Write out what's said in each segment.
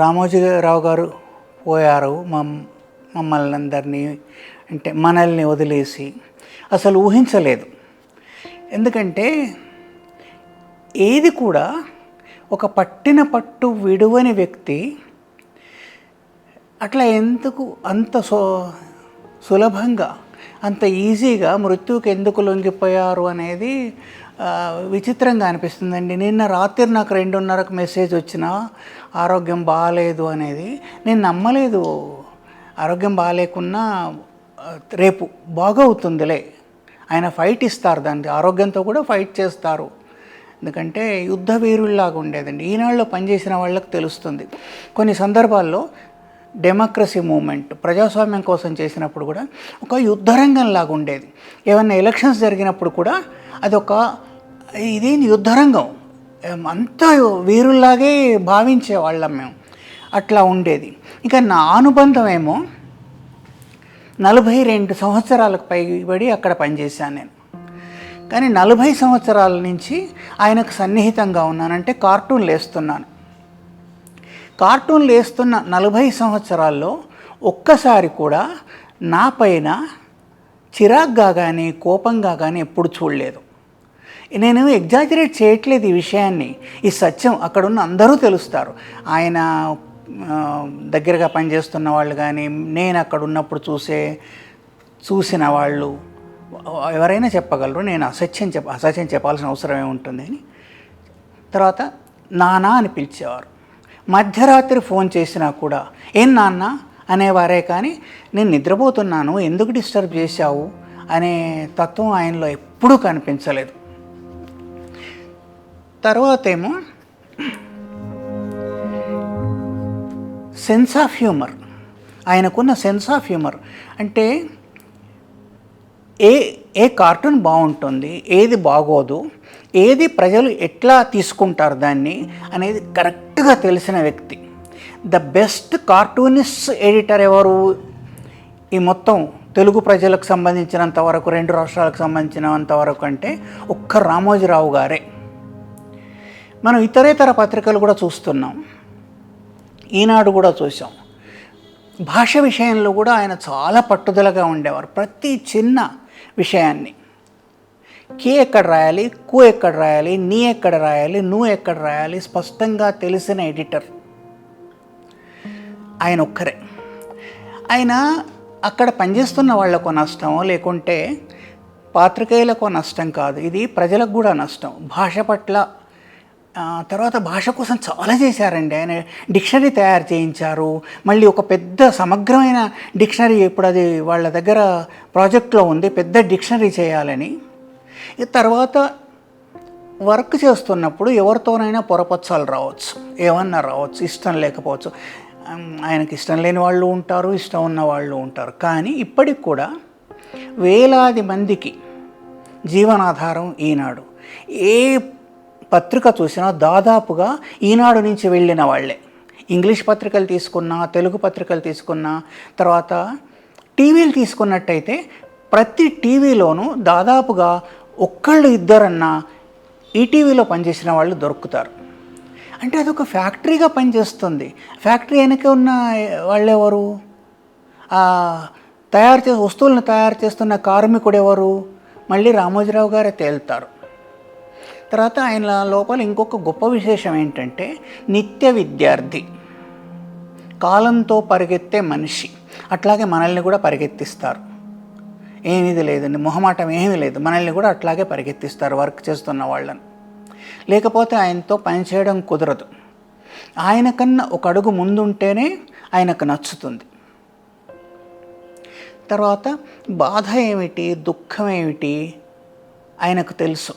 రామోజీరావు గారు పోయారు మమ్ మమ్మల్ని అందరినీ అంటే మనల్ని వదిలేసి. అసలు ఊహించలేదు. ఎందుకంటే ఏది కూడా ఒక పట్టిన పట్టు విడువని వ్యక్తి అట్లా ఎందుకు అంత సో సులభంగా అంత ఈజీగా మృత్యువుకి ఎందుకు లొంగిపోయారు అనేది విచిత్రంగా అనిపిస్తుందండి. నిన్న రాత్రి నాకు రెండున్నరకు మెసేజ్ వచ్చిన ఆరోగ్యం బాగాలేదు అనేది. నేను నమ్మలేదు. ఆరోగ్యం బాగాలేకున్నా రేపు బాగవుతుందిలే. ఆయన ఫైట్ ఇస్తారు దానికి. ఆరోగ్యంతో కూడా ఫైట్ చేస్తారు. ఎందుకంటే యుద్ధ వీరుల్లాగా ఉండేదండి. ఈనాళ్ళు పనిచేసిన వాళ్ళకి తెలుస్తుంది. కొన్ని సందర్భాల్లో డెమోక్రసీ మూమెంట్ ప్రజాస్వామ్యం కోసం చేసినప్పుడు కూడా ఒక యుద్ధరంగంలాగా ఉండేది. ఏమైనా ఎలక్షన్స్ జరిగినప్పుడు కూడా అదొక ఇదేంది యుద్ధరంగం? అంతా వీరుల్లాగే భావించేవాళ్ళం మేము. అట్లా ఉండేది. ఇంకా నా అనుబంధం ఏమో నలభై రెండు సంవత్సరాలకు పైబడి అక్కడ పనిచేశాను నేను. కానీ నలభై సంవత్సరాల నుంచి ఆయనకు సన్నిహితంగా ఉన్నానంటే కార్టూన్లు వేస్తున్నాను కార్టూన్లు వేస్తున్న నలభై సంవత్సరాల్లో ఒక్కసారి కూడా నా పైన చిరాగ్గా కానీ కోపంగా కానీ ఎప్పుడు చూడలేదు. నేను ఎగ్జాజరేట్ చేయట్లేదు ఈ విషయాన్ని. ఈ సత్యం అక్కడున్న అందరూ తెలుస్తారు. ఆయన దగ్గరగా పనిచేస్తున్న వాళ్ళు కానీ నేను అక్కడ ఉన్నప్పుడు చూసే చూసిన వాళ్ళు ఎవరైనా చెప్పగలరు. నేను అసత్యం చెప్ప అసత్యం చెప్పాల్సిన అవసరం ఏముంటుంది అని. తర్వాత నానా అని పిలిచేవారు. మధ్యరాత్రి ఫోన్ చేసినా కూడా ఏం నాన్న? అనేవారే కానీ నేను నిద్రపోతున్నాను ఎందుకు డిస్టర్బ్ చేశావు? అనే తత్వం ఆయనలో ఎప్పుడూ కనిపించలేదు. తర్వాత ఏమో సెన్స్ ఆఫ్ హ్యూమర్. ఆయనకున్న సెన్స్ ఆఫ్ హ్యూమర్ అంటే ఏ ఏ కార్టూన్ బాగుంటుంది? ఏది బాగోదు? ఏది ప్రజలు ఎట్లా తీసుకుంటారు దాన్ని? అనేది కరెక్ట్గా తెలిసిన వ్యక్తి. ద బెస్ట్ కార్టూనిస్ట్ ఎడిటర్ ఎవరు? ఈ మొత్తం తెలుగు ప్రజలకు సంబంధించినంత వరకు రెండు రాష్ట్రాలకు సంబంధించినంత వరకు అంటే ఒక్క రామోజీరావు గారే. మనం ఇతరేతర పత్రికలు కూడా చూస్తున్నాం. ఈనాడు కూడా చూసాం భాష విషయంలో కూడా ఆయన చాలా పట్టుదలగా ఉండేవారు. ప్రతి చిన్న విషయాన్ని. కే ఎక్కడ రాయాలి కు ఎక్కడ రాయాలి నీ ఎక్కడ రాయాలి నువ్వు ఎక్కడ రాయాలి స్పష్టంగా తెలిసిన ఎడిటర్. ఆయన ఒక్కరే. ఆయన అక్కడ పనిచేస్తున్న వాళ్ళకు నష్టం లేకుంటే పాత్రికేయులకు నష్టం కాదు. ఇది ప్రజలకు కూడా నష్టం. భాష పట్ల తర్వాత భాష కోసం చాలా చేశారండి. ఆయన డిక్షనరీ తయారు చేయించారు. మళ్ళీ ఒక పెద్ద సమగ్రమైన డిక్షనరీ ఇప్పుడు అది వాళ్ళ దగ్గర ప్రాజెక్ట్లో ఉంది. పెద్ద డిక్షనరీ చేయాలని. తర్వాత వర్క్ చేస్తున్నప్పుడు ఎవరితోనైనా పొరపచ్చాలు రావచ్చు. ఏమన్నా రావచ్చు. ఇష్టం లేకపోవచ్చు. ఆయనకి ఇష్టం లేని వాళ్ళు ఉంటారు ఇష్టం ఉన్న వాళ్ళు ఉంటారు. కానీ ఇప్పటికి కూడా వేలాది మందికి జీవనాధారం ఈనాడు. ఏ పత్రిక చూసినా దాదాపుగా ఈనాడు నుంచి వెళ్ళిన వాళ్ళే. ఇంగ్లీష్ పత్రికలు తీసుకున్నా తెలుగు పత్రికలు తీసుకున్నా తర్వాత టీవీలు తీసుకున్నట్టయితే ప్రతి టీవీలోనూ దాదాపుగా ఒక్కళ్ళు ఇద్దరన్నా ఈటీవీలో పనిచేసిన వాళ్ళు దొరుకుతారు. అంటే అదొక ఫ్యాక్టరీగా పనిచేస్తుంది. ఫ్యాక్టరీ వెనక ఉన్న వాళ్ళు ఎవరు తయారు చే వస్తువులను తయారు చేస్తున్న కార్మికుడు ఎవరు మళ్ళీ రామోజీరావు గారే తేలుతారు. తర్వాత ఆయన లోపల ఇంకొక గొప్ప విశేషం ఏంటంటే నిత్య విద్యార్థి. కాలంతో పరిగెత్తే మనిషి. అట్లాగే మనల్ని కూడా పరిగెత్తిస్తారు. ఏమీది లేదండి మొహమాటం ఏమీ లేదు. మనల్ని కూడా అట్లాగే పరిగెత్తిస్తారు వర్క్ చేస్తున్న వాళ్ళని. లేకపోతే ఆయనతో పనిచేయడం కుదరదు. ఆయన కన్నా ఒక అడుగు ముందుంటేనే ఆయనకు నచ్చుతుంది. తర్వాత బాధ ఏమిటి దుఃఖం ఏమిటి ఆయనకు తెలుసు.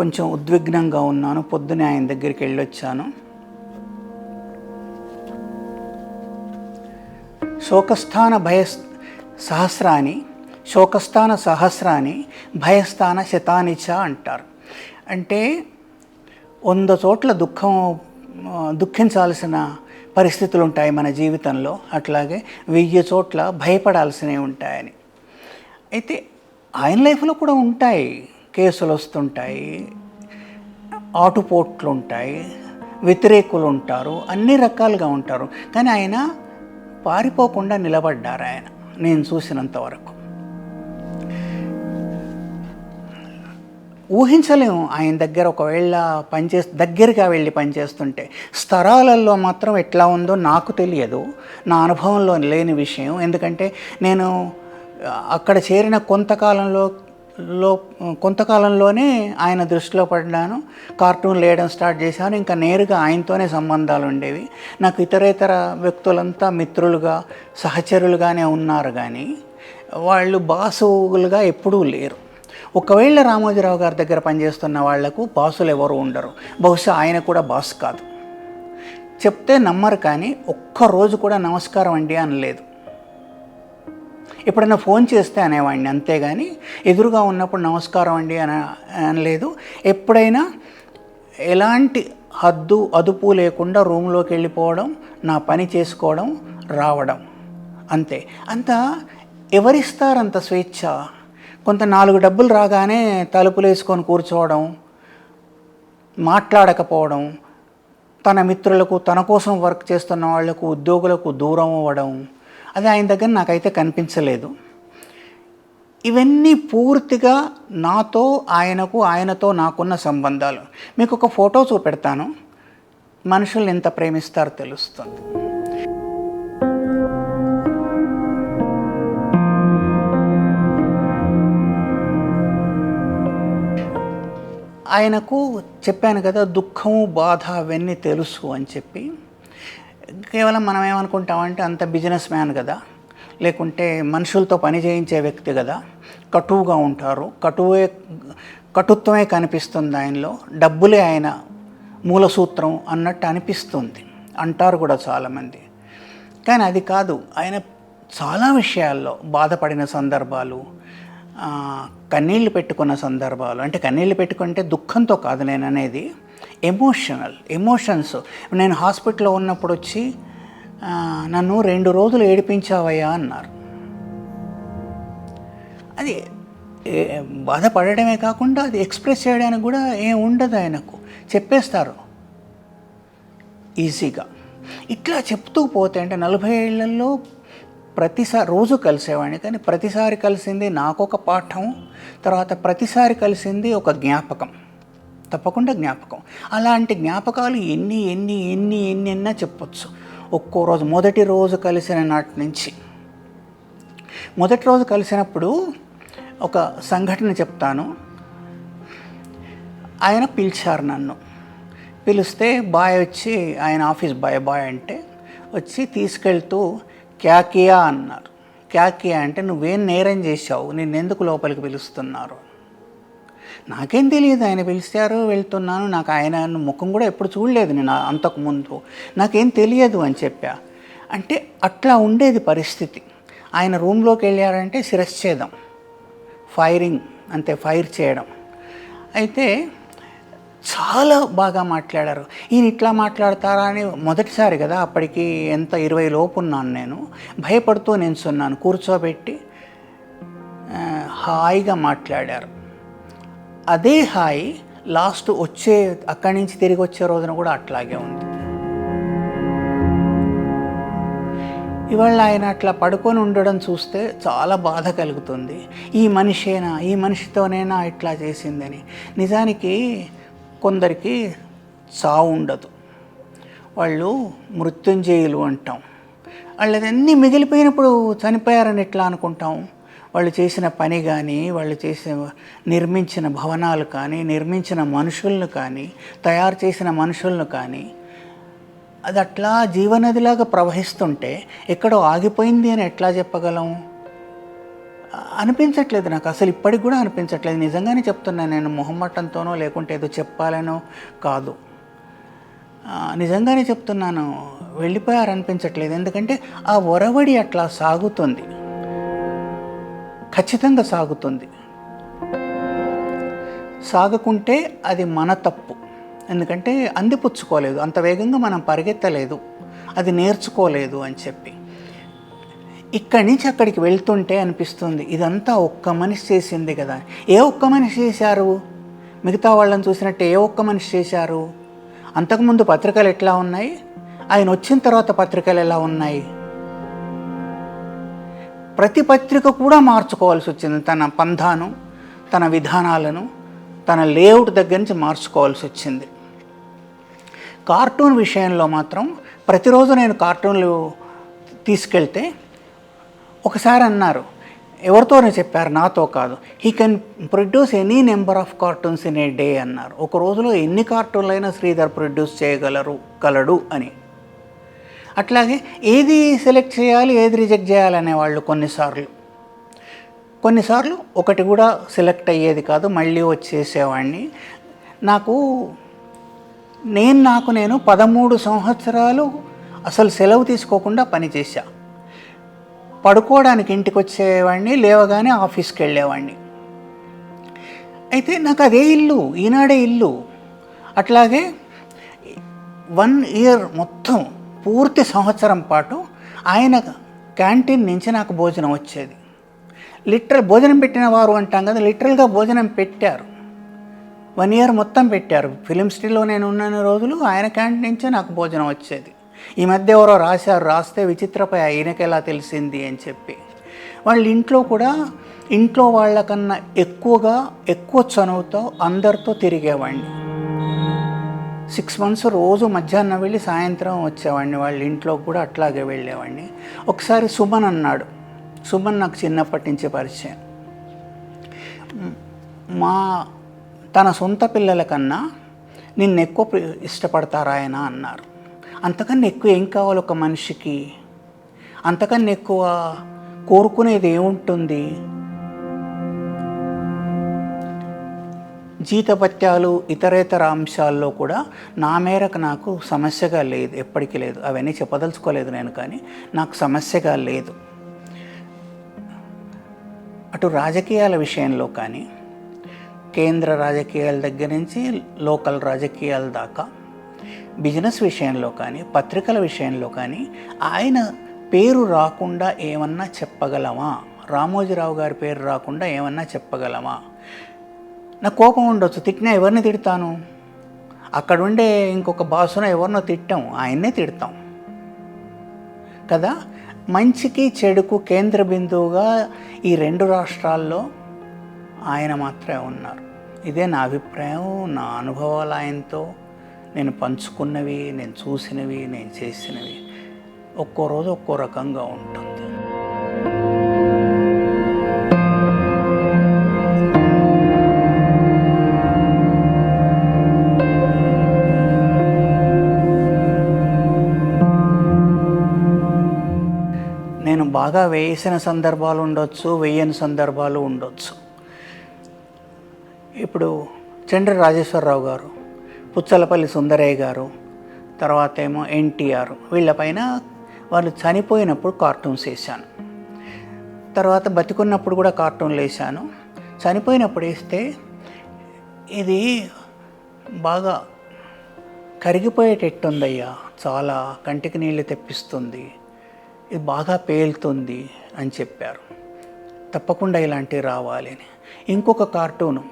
కొంచెం ఉద్విగ్నంగా ఉన్నాను. పొద్దునే ఆయన దగ్గరికి వెళ్ళొచ్చాను. శోకస్థాన భయ సహస్రాన్ని శోకస్థాన సహస్రాన్ని భయస్థాన శతానిచ అంటారు. అంటే వంద చోట్ల దుఃఖం దుఃఖించాల్సిన పరిస్థితులు ఉంటాయి మన జీవితంలో. అట్లాగే వెయ్యి చోట్ల భయపడాల్సినవి ఉంటాయని. అయితే ఆయన లైఫ్లో కూడా ఉంటాయి. కేసులు వస్తుంటాయి ఆటుపోట్లు ఉంటాయి వ్యతిరేకులు ఉంటారు అన్ని రకాలుగా ఉంటారు. కానీ ఆయన పారిపోకుండా నిలబడ్డారు ఆయన నేను చూసినంత వరకు. ఊహించలేము ఆయన దగ్గర ఒకవేళ పనిచే దగ్గరగా వెళ్ళి పనిచేస్తుంటే స్థరాలలో మాత్రం ఎట్లా ఉందో నాకు తెలియదు. నా అనుభవంలో లేని విషయం. ఎందుకంటే నేను అక్కడ చేరిన కొంతకాలంలో లో కొంతకాలంలోనే ఆయన దృష్టిలో పడ్డాను. కార్టూన్లు వేయడం స్టార్ట్ చేశాను. ఇంకా నేరుగా ఆయనతోనే సంబంధాలు ఉండేవి. నాకు ఇతరేతర వ్యక్తులంతా మిత్రులుగా సహచరులుగానే ఉన్నారు కానీ వాళ్ళు బాసులుగా ఎప్పుడూ లేరు. ఒకవేళ రామోజీరావు గారి దగ్గర పనిచేస్తున్న వాళ్ళకు బాసులు ఎవరు ఉండరు. బహుశా ఆయన కూడా బాస్ కాదు. చెప్తే నమ్మరు కానీ ఒక్కరోజు కూడా నమస్కారం అండి అనలేదు. ఎప్పుడైనా ఫోన్ చేస్తే అనేవాడిని అంతేగాని ఎదురుగా ఉన్నప్పుడు నమస్కారం అండి అని అనలేదు. ఎప్పుడైనా ఎలాంటి హద్దు అదుపు లేకుండా రూమ్లోకి వెళ్ళిపోవడం నా పని చేసుకోవడం రావడం. అంతే. అంత ఎవరిస్తారంత స్వేచ్ఛ? కొంత నాలుగు డబ్బులు రాగానే తలుపులు వేసుకొని కూర్చోవడం మాట్లాడకపోవడం తన మిత్రులకు తన కోసం వర్క్ చేస్తున్న వాళ్ళకు ఉద్యోగులకు దూరం అవ్వడం అది ఆయన దగ్గర నాకైతే కనిపించలేదు. ఇవన్నీ పూర్తిగా నాతో ఆయనకు ఆయనతో నాకున్న సంబంధాలు. మీకు ఒక ఫోటో చూపెడతాను. మనుషులు ఎంత ప్రేమిస్తారో తెలుస్తుంది. ఆయనకు చెప్పాను కదా దుఃఖము బాధ అవన్నీ తెలుసు అని చెప్పి. కేవలం మనం ఏమనుకుంటామంటే అంత బిజినెస్ మ్యాన్ కదా. లేకుంటే మనుషులతో పని చేయించే వ్యక్తి కదా. కటువుగా ఉంటారు. కటువే కటుత్వమే కనిపిస్తుంది ఆయనలో. డబ్బులే ఆయన మూల సూత్రం అన్నట్టు అనిపిస్తుంది. అంటారు కూడా చాలామంది. కానీ అది కాదు. ఆయన చాలా విషయాల్లో బాధపడిన సందర్భాలు కన్నీళ్ళు పెట్టుకున్న సందర్భాలు. అంటే కన్నీళ్ళు పెట్టుకుంటే దుఃఖంతో కాదు నేను అనేది ఎమోషనల్ ఎమోషన్స్ నేను హాస్పిటల్లో ఉన్నప్పుడు వచ్చి నన్ను రెండు రోజులు ఏడిపించావయ్యా అన్నారు. అది ఏ- బాధపడడమే కాకుండా అది ఎక్స్ప్రెస్ చేయడానికి కూడా ఏం ఉండదు ఆయనకు. చెప్పేస్తారు. ఈజీగా. ఇట్లా చెప్తూ పోతే అంటే నలభై ఏళ్ళలో ప్రతిసారి రోజు కలిసేవాడిని. కానీ ప్రతిసారి కలిసింది నాకొక పాఠం తర్వాత ప్రతిసారి కలిసింది ఒక జ్ఞాపకం. తప్పకుండా జ్ఞాపకం. అలాంటి జ్ఞాపకాలు ఎన్ని ఎన్ని ఎన్ని ఎన్ని ఎన్నా చెప్పొచ్చు. ఒక్కో రోజు మొదటి రోజు కలిసిన నాటి నుంచి. మొదటి రోజు కలిసినప్పుడు ఒక సంఘటన చెప్తాను. ఆయన పిలిచారు నన్ను. పిలిస్తే బాయ్ వచ్చి ఆయన ఆఫీస్ బాయ్ బాయ్ అంటే వచ్చి తీసుకెళ్తూ క్యాకియా అన్నారు. క్యాకియా అంటే నువ్వేం నేరం చేశావు? నేను ఎందుకు లోపలికి పిలుస్తున్నారు? నాకేం తెలియదు ఆయన పిలిచారు వెళ్తున్నాను నాకు ఆయన ముఖం కూడా ఎప్పుడు చూడలేదు నేను అంతకుముందు. నాకేం తెలియదు అని చెప్పా. అంటే అట్లా ఉండేది పరిస్థితి. ఆయన రూమ్లోకి వెళ్ళారంటే శిరశ్చేదం ఫైరింగ్ అంతే ఫైర్ చేయడం. అయితే చాలా బాగా మాట్లాడారు. ఈయన ఇట్లా మాట్లాడతారా అని మొదటిసారి కదా అప్పటికి ఎంత ఇరవై లోపు ఉన్నాను నేను. భయపడుతూ నించున్నాను కూర్చోబెట్టి హాయిగా మాట్లాడారు. అదే హాయి లాస్ట్ వచ్చే అక్కడి నుంచి తిరిగి వచ్చే రోజున కూడా అట్లాగే ఉంది. ఇవాళ ఆయన అట్లా పడుకొని ఉండడం చూస్తే చాలా బాధ కలుగుతుంది. ఈ మనిషేనా ఈ మనిషితోనేనా ఇట్లా చేసిందని. నిజానికి కొందరికి చావు ఉండదు. వాళ్ళు మృత్యుంజయులు అంటాం. వాళ్ళది అన్నీ మిగిలిపోయినప్పుడు చనిపోయారని ఎట్లా అనుకుంటాం? వాళ్ళు చేసిన పని కానీ వాళ్ళు చేసిన నిర్మించిన భవనాలు కానీ నిర్మించిన మనుషులను కానీ తయారు చేసిన మనుషులను కానీ అది అట్లా జీవనదిలాగా ప్రవహిస్తుంటే ఎక్కడో ఆగిపోయింది అని ఎట్లా చెప్పగలం? అనిపించట్లేదు నాకు. అసలు ఇప్పటికి కూడా అనిపించట్లేదు. నిజంగానే చెప్తున్నాను నేను మొహమ్మటంతోనో లేకుంటే ఏదో చెప్పాలనో కాదు. నిజంగానే చెప్తున్నాను. వెళ్ళిపోయారనిపించట్లేదు. ఎందుకంటే ఆ ఒరవడి అట్లా సాగుతుంది. ఖచ్చితంగా సాగుతుంది. సాగకుంటే అది మన తప్పు. ఎందుకంటే అందిపుచ్చుకోలేదు. అంత వేగంగా మనం పరిగెత్తలేదు. అది నేర్చుకోలేదు అని చెప్పి. ఇక్కడి నుంచి అక్కడికి వెళ్తుంటే అనిపిస్తుంది ఇదంతా ఒక్క మనిషి చేసింది కదా. ఏ ఒక్క మనిషి చేశారు? మిగతా వాళ్ళని చూసినట్టు ఏ ఒక్క మనిషి చేశారు? అంతకుముందు పత్రికలు ఎట్లా ఉన్నాయి? ఆయన వచ్చిన తర్వాత పత్రికలు ఎలా ఉన్నాయి? ప్రతి పత్రిక కూడా మార్చుకోవాల్సి వచ్చింది. తన పంధాను తన విధానాలను తన లేఅవుట్ దగ్గర నుంచి మార్చుకోవాల్సి వచ్చింది. కార్టూన్ విషయంలో మాత్రం ప్రతిరోజు నేను కార్టూన్లు తీసుకెళ్తే ఒకసారి అన్నారు ఎవరితోనే చెప్పారు నాతో కాదు. He can produce any number of cartoons in a day అన్నారు. ఒక రోజులో ఎన్ని కార్టూన్లైనా శ్రీధర్ ప్రొడ్యూస్ చేయగలరు గలడు అని. అట్లాగే ఏది సెలెక్ట్ చేయాలి ఏది రిజెక్ట్ చేయాలనే వాళ్ళు కొన్నిసార్లు. కొన్నిసార్లు ఒకటి కూడా సెలెక్ట్ అయ్యేది కాదు మళ్ళీ వచ్చేసేవాడిని. నాకు నేను నాకు నేను పదమూడు సంవత్సరాలు అసలు సెలవు తీసుకోకుండా పనిచేశా. పడుకోవడానికి ఇంటికి వచ్చేవాడిని లేవగానే ఆఫీస్కి వెళ్ళేవాడిని. అయితే నాకు అదే ఇల్లు ఈనాడే ఇల్లు. అట్లాగే వన్ ఇయర్ మొత్తం పూర్తి సంవత్సరం పాటు ఆయన క్యాంటీన్ నుంచి నాకు భోజనం వచ్చేది. లిటరల్ భోజనం పెట్టిన వారు అంటాం కదా లిటరల్గా భోజనం పెట్టారు. వన్ ఇయర్ మొత్తం పెట్టారు. ఫిలిం సిటీలో నేను ఉన్న రోజులు ఆయన క్యాంటీన్ నుంచే నాకు భోజనం వచ్చేది. ఈ మధ్య ఎవరో రాశారు రాస్తే విచిత్రపై ఆయనకి ఎలా తెలిసింది అని చెప్పి. వాళ్ళ ఇంట్లో కూడా ఇంట్లో వాళ్ళకన్నా ఎక్కువగా ఎక్కువ చనువుతో అందరితో తిరిగేవాడిని. సిక్స్ మంత్స్ రోజు మధ్యాహ్నం వెళ్ళి సాయంత్రం వచ్చేవాడిని. వాళ్ళ ఇంట్లో కూడా అట్లాగే వెళ్ళేవాడిని. ఒకసారి సుమన్ అన్నాడు. సుమన్ నాకు చిన్నప్పటి నుంచి పరిచయం. మా తన సొంత పిల్లల కన్నా నిన్ను ఎక్కువ ఇష్టపడతారా ఆయన అన్నారు. అంతకన్నా ఎక్కువ ఏం కావాలి ఒక మనిషికి? అంతకన్నా ఎక్కువ కోరుకునేది ఏముంటుంది? జీతపత్యాలు ఇతరేతర అంశాల్లో కూడా నా మేరకు నాకు సమస్యగా లేదు ఎప్పటికీ లేదు. అవన్నీ చెప్పదలుచుకోలేదు నేను కానీ నాకు సమస్యగా లేదు. అటు రాజకీయాల విషయంలో కానీ కేంద్ర రాజకీయాల దగ్గర నుంచి లోకల్ రాజకీయాల దాకా బిజినెస్ విషయంలో కానీ పత్రికల విషయంలో కానీ ఆయన పేరు రాకుండా ఏమన్నా చెప్పగలమా? రామోజీరావు గారి పేరు రాకుండా ఏమన్నా చెప్పగలమా? నాకు కోపం ఉండొచ్చు తిట్టినా ఎవరిని తిడతాను? అక్కడ ఉండే ఇంకొక బాసున ఎవరినో తిట్టాం ఆయన్నే తిడతాం. కదా? మంచికి చెడుకు కేంద్ర బిందువుగా ఈ రెండు రాష్ట్రాల్లో ఆయన మాత్రమే ఉన్నారు. ఇదే నా అభిప్రాయం నా అనుభవాలు ఆయనతో. నేను పంచుకున్నవి నేను చూసినవి నేను చేసినవి. ఒక్కో రోజు ఒక్కో రకంగా ఉంటుంది. బాగా వేసిన సందర్భాలు ఉండొచ్చు వేయని సందర్భాలు ఉండొచ్చు. ఇప్పుడు చండ్ర రాజేశ్వరరావు గారు పుచ్చలపల్లి సుందరయ్య గారు తర్వాత ఏమో ఎన్టీఆర్ వీళ్ళపైన వాళ్ళు చనిపోయినప్పుడు కార్టూన్స్ వేసాను తర్వాత బతికున్నప్పుడు కూడా కార్టూన్లు వేసాను చనిపోయినప్పుడు వేస్తే ఇది బాగా కరిగిపోయేటట్టుందయ్యా. చాలా కంటికి నీళ్ళు తెప్పిస్తుంది. ఇది బాగా పేలుతుంది అని చెప్పారు. తప్పకుండా ఇలాంటివి రావాలి అని. ఇంకొక కార్టూను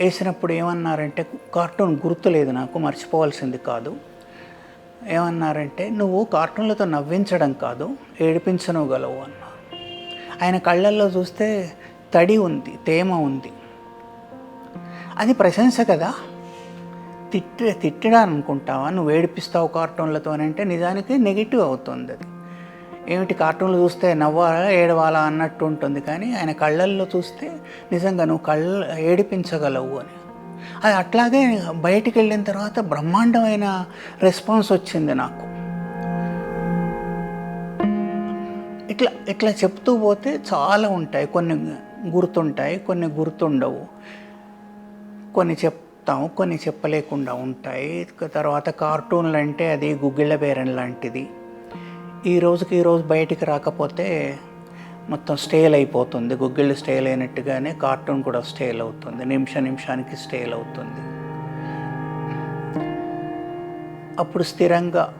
వేసినప్పుడు ఏమన్నారంటే కార్టూన్ గుర్తులేదు నాకు మర్చిపోవాల్సింది కాదు. ఏమన్నారంటే నువ్వు కార్టూన్లతో నవ్వించడం కాదు ఏడిపించనుగలవు అన్నారు. ఆయన కళ్ళల్లో చూస్తే తడి ఉంది తేమ ఉంది. అది ప్రశంస కదా. తిట్టి తిట్టడా అనుకుంటావా నువ్వు ఏడిపిస్తావు కార్టూన్లతోనంటే నిజానికి నెగిటివ్ అవుతుంది అది. ఏమిటి కార్టూన్లు చూస్తే నవ్వాలా ఏడవాలా అన్నట్టు ఉంటుంది. కానీ ఆయన కళ్ళల్లో చూస్తే నిజంగా నువ్వు కళ్ళ ఏడిపించగలవు అని. అది అట్లాగే బయటికి వెళ్ళిన తర్వాత బ్రహ్మాండమైన రెస్పాన్స్ వచ్చింది నాకు. ఇట్లా ఇట్లా చెప్తూ పోతే చాలా ఉంటాయి. కొన్ని గుర్తుంటాయి కొన్ని గుర్తుండవు. కొన్ని చెప్తాము కొన్ని చెప్పలేకుండా ఉంటాయి. తర్వాత కార్టూన్లు అంటే అది గుగ్గిళ్ళ బేరన్ లాంటిది. ఈ రోజుకి ఈ రోజు బయటికి రాకపోతే మొత్తం స్టేల్ అయిపోతుంది. గుగ్గిళ్ళు స్టేల్ అయినట్టుగానే కార్టూన్ కూడా స్టేల్ అవుతుంది. నిమిష నిమిషానికి స్టేల్ అవుతుంది. అప్పుడు స్థిరంగా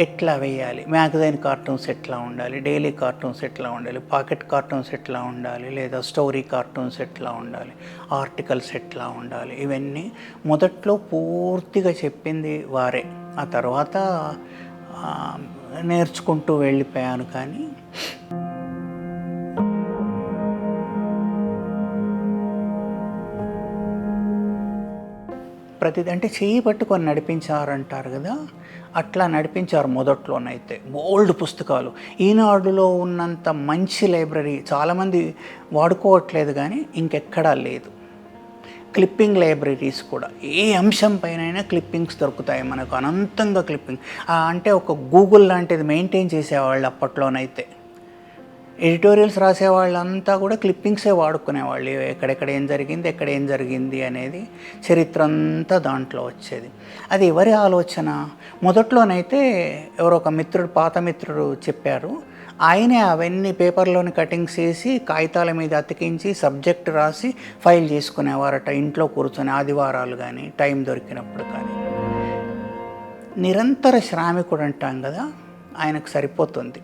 ఎట్లా వేయాలి? మ్యాగజైన్ కార్టూన్స్ ఎట్లా ఉండాలి? డైలీ కార్టూన్స్ ఎట్లా ఉండాలి? పాకెట్ కార్టూన్స్ ఎట్లా ఉండాలి? లేదా స్టోరీ కార్టూన్స్ ఎట్లా ఉండాలి? ఆర్టికల్స్ ఎట్లా ఉండాలి? ఇవన్నీ మొదట్లో పూర్తిగా చెప్పింది వారే. ఆ తర్వాత నేర్చుకుంటూ వెళ్ళిపోయాను కానీ. ప్రతిది అంటే చేయి పట్టుకొని నడిపించారు అంటారు కదా అట్లా నడిపించారు మొదట్లోనైతే. బోల్డ్ పుస్తకాలు. ఈనాడులో ఉన్నంత మంచి లైబ్రరీ చాలామంది వాడుకోవట్లేదు కానీ ఇంకెక్కడా లేదు. క్లిప్పింగ్ లైబ్రరీస్ కూడా. ఏ అంశం పైన క్లిప్పింగ్స్ దొరుకుతాయి మనకు. అనంతంగా క్లిప్పింగ్ అంటే ఒక గూగుల్ లాంటిది మెయింటైన్ చేసేవాళ్ళు అప్పట్లోనైతే. ఎడిటోరియల్స్ రాసే వాళ్ళంతా కూడా క్లిప్పింగ్సే వాడుకునేవాళ్ళు. ఎక్కడెక్కడ ఏం జరిగింది ఎక్కడ ఏం జరిగింది అనేది చరిత్ర అంతా దాంట్లో వచ్చేది. అది ఎవరి ఆలోచన? మొదట్లోనైతే ఎవరో ఒక మిత్రుడు పాత మిత్రుడు చెప్పారు. ఆయనే అవన్నీ పేపర్లోని కటింగ్స్ వేసి కాగితాల మీద అతికించి సబ్జెక్ట్ రాసి ఫైల్ చేసుకునేవారట ఇంట్లో కూర్చొని ఆదివారాలు కానీ టైం దొరికినప్పుడు కానీ. నిరంతర శ్రామికుడు అంటాం కదా ఆయనకు సరిపోతుంది.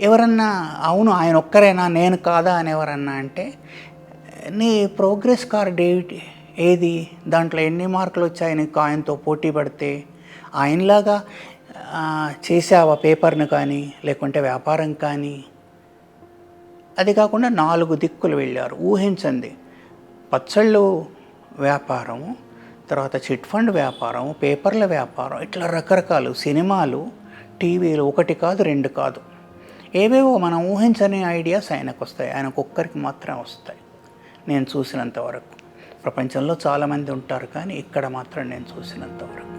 ఎవరన్నా అవును ఆయన ఒక్కరేనా నేను కాదా అని ఎవరన్నా అంటే నీ ప్రోగ్రెస్ కార్డ్ ఏమిటి? ఏది? దాంట్లో ఎన్ని మార్కులు వచ్చాయి నీకు ఆయనతో పోటీ పడితే? ఆయనలాగా చేసావా పేపర్ను కానీ లేకుంటే వ్యాపారం కానీ? అది కాకుండా నాలుగు దిక్కులు వెళ్ళారు ఊహించండి. పచ్చళ్ళు వ్యాపారము తర్వాత చిట్ ఫండ్ వ్యాపారం పేపర్ల వ్యాపారం ఇట్లా రకరకాలు సినిమాలు టీవీలు ఒకటి కాదు రెండు కాదు. ఏవేవో మనం ఊహించని ఐడియాస్ ఆయనకు వస్తాయి. ఆయనకు ఒక్కరికి మాత్రమే వస్తాయి. నేను చూసినంత వరకు. ప్రపంచంలో చాలామంది ఉంటారు కానీ ఇక్కడ మాత్రం నేను చూసినంత వరకు.